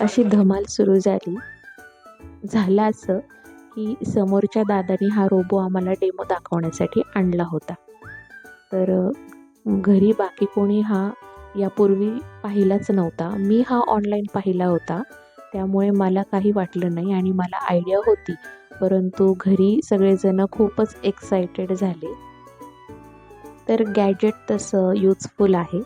अशी धमाल सुरू झाली. झालं असं की समोरच्या दादाने हा रोबो आम्हाला डेमो दाखवण्यासाठी आणला होता. तर घरी बाकी कोणी हा यापूर्वी पाहिलाच नव्हता. मी हा ऑनलाईन पाहिला होता. त्यामुळे मला काही वाटलं नाही आणि मला आयडिया होती. परंतु घरी सगळेजण खूपच एक्सायटेड झाले. तर गॅजेट तसं युजफुल आहे.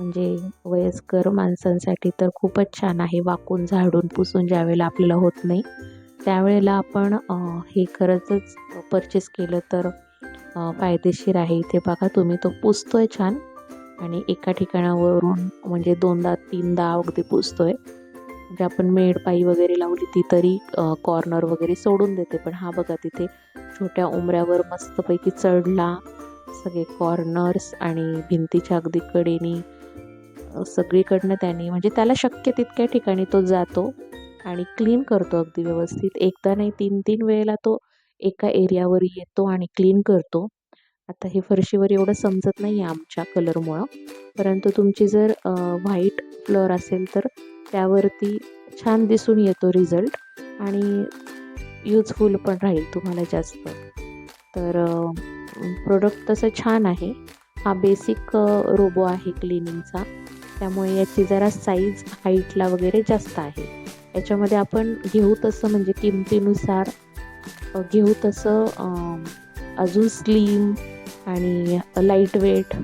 म्हणजे वयस्कर माणसांसाठी तर खूपच छान आहे वाकून झाडून पुसून ज्यावेळेला आपल्याला होत नाही त्यावेळेला आपण हे खरंचच परचेस केलं तर फायदेशीर आहे. इथे बघा तुम्ही तो पुसतो आहे छान आणि एका ठिकाणावरून म्हणजे दोनदा तीनदा अगदी पुसतो आहे म्हणजे आपण मेडपाई वगैरे लावली ती तरी कॉर्नर वगैरे सोडून देते. पण हा बघा तिथे छोट्या उमऱ्यावर मस्तपैकी चढला सगळे कॉर्नर्स आणि भिंतीच्या अगदी कडेनी सगळीकडनं त्याने म्हणजे त्याला शक्य तितक्या ठिकाणी तो जातो आणि क्लीन करतो अगदी व्यवस्थित. एकदा नाही तीन तीन वेळेला तो एका एरियावर येतो आणि क्लीन करतो. आता हे फरशीवर एवढं समजत नाही आहे आमच्या कलरमुळं परंतु तुमची जर व्हाईट फ्लोअर असेल तर त्यावरती छान दिसून येतो रिझल्ट आणि यूजफुल पण राहील तुम्हाला जास्त. तर प्रोडक्ट तसं छान आहे. हा बेसिक रोबो आहे क्लिनिंगचा त्यामुळे याची जरा साईज हाईटला वगैरे जास्त आहे. याच्यामध्ये आपण घेऊ तसं म्हणजे किमतीनुसार घेऊ तसं अजून स्लीम आणि लाइट वेट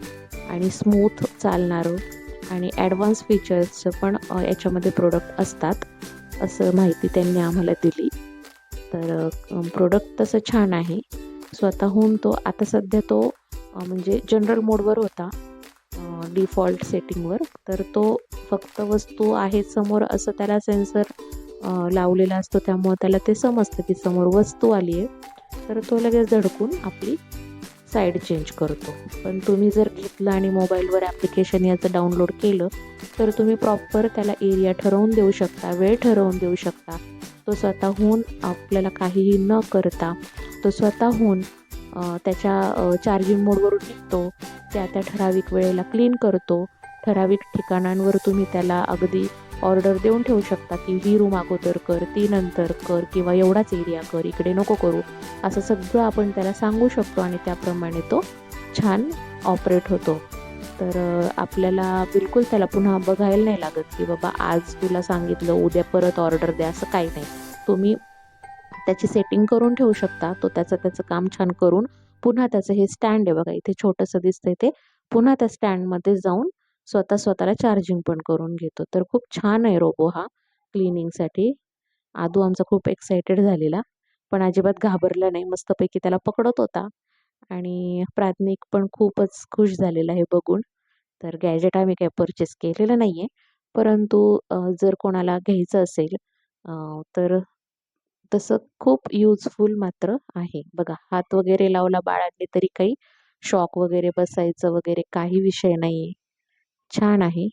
आणि स्मूथ चालणारं आणि ॲडव्हान्स फीचर्सचं पण याच्यामध्ये प्रोडक्ट असतात असं माहिती त्यांनी आम्हाला दिली. तर प्रोडक्ट तसं छान आहे. स्वतःहून तो आता सध्या तो म्हणजे जनरल मोडवर होता. डिफॉल्ट सेटिंगवर तर तो फक्त वस्तू आहे समोर असं त्याला सेन्सर लावलेला असतो. त्यामुळं त्याला ते समजतं की समोर वस्तू आली आहे. तर तो लगेच धडकून आपली साईड चेंज करतो. पण तुम्ही जर घेतलं आणि मोबाईलवर ॲप्लिकेशन याचं डाउनलोड केलं तर तुम्ही प्रॉपर त्याला एरिया ठरवून देऊ शकता वेळ ठरवून देऊ शकता. तो स्वतःहून आपल्याला काहीही न करता तो स्वतःहून त्याच्या चार्जिंग मोडवरून निघतो. त्या त्या ठराविक वेळेला क्लीन करतो. ठराविक ठिकाणांवर तुम्ही त्याला अगदी ऑर्डर देऊन ठेवू शकता की ही रूम अगोदर कर ती नंतर कर किंवा एवढाच एरिया कर इकडे नको करू. असं सगळं आपण त्याला सांगू शकतो आणि त्याप्रमाणे तो छान ऑपरेट होतो. तर आपल्याला बिलकुल त्याला पुन्हा बघायला नाही लागत की बाबा आज तुला सांगितलं उद्या परत ऑर्डर द्या असं काही नाही. तुम्ही त्याची सेटिंग करून ठेवू शकता. तो त्याचं त्याचं काम छान करून पुन्हा त्याचं हे स्टँड आहे बघा इथे छोटंसं दिसतंय ते. पुन्हा त्या स्टँडमध्ये जाऊन स्वतः स्वतःला चार्जिंग पण करून घेतो. तर खूप छान आहे रोबो हा क्लिनिंगसाठी आदू आमचा खूप एक्सायटेड झालेला पण अजिबात घाबरला नाही. मस्तपैकी त्याला पकडत होता आणि प्राथमिक पण खूपच खुश झालेला आहे बघून. तर गॅजेट आम्ही काही परचेस केलेलं नाही आहे परंतु जर कोणाला घ्यायचं असेल तर तसं खूप युजफुल मात्र आहे. बघा हात वगैरे लावला बाळांनी तरी काही शॉक वगैरे बसायचं वगैरे काही विषय नाही आहे छान आहे.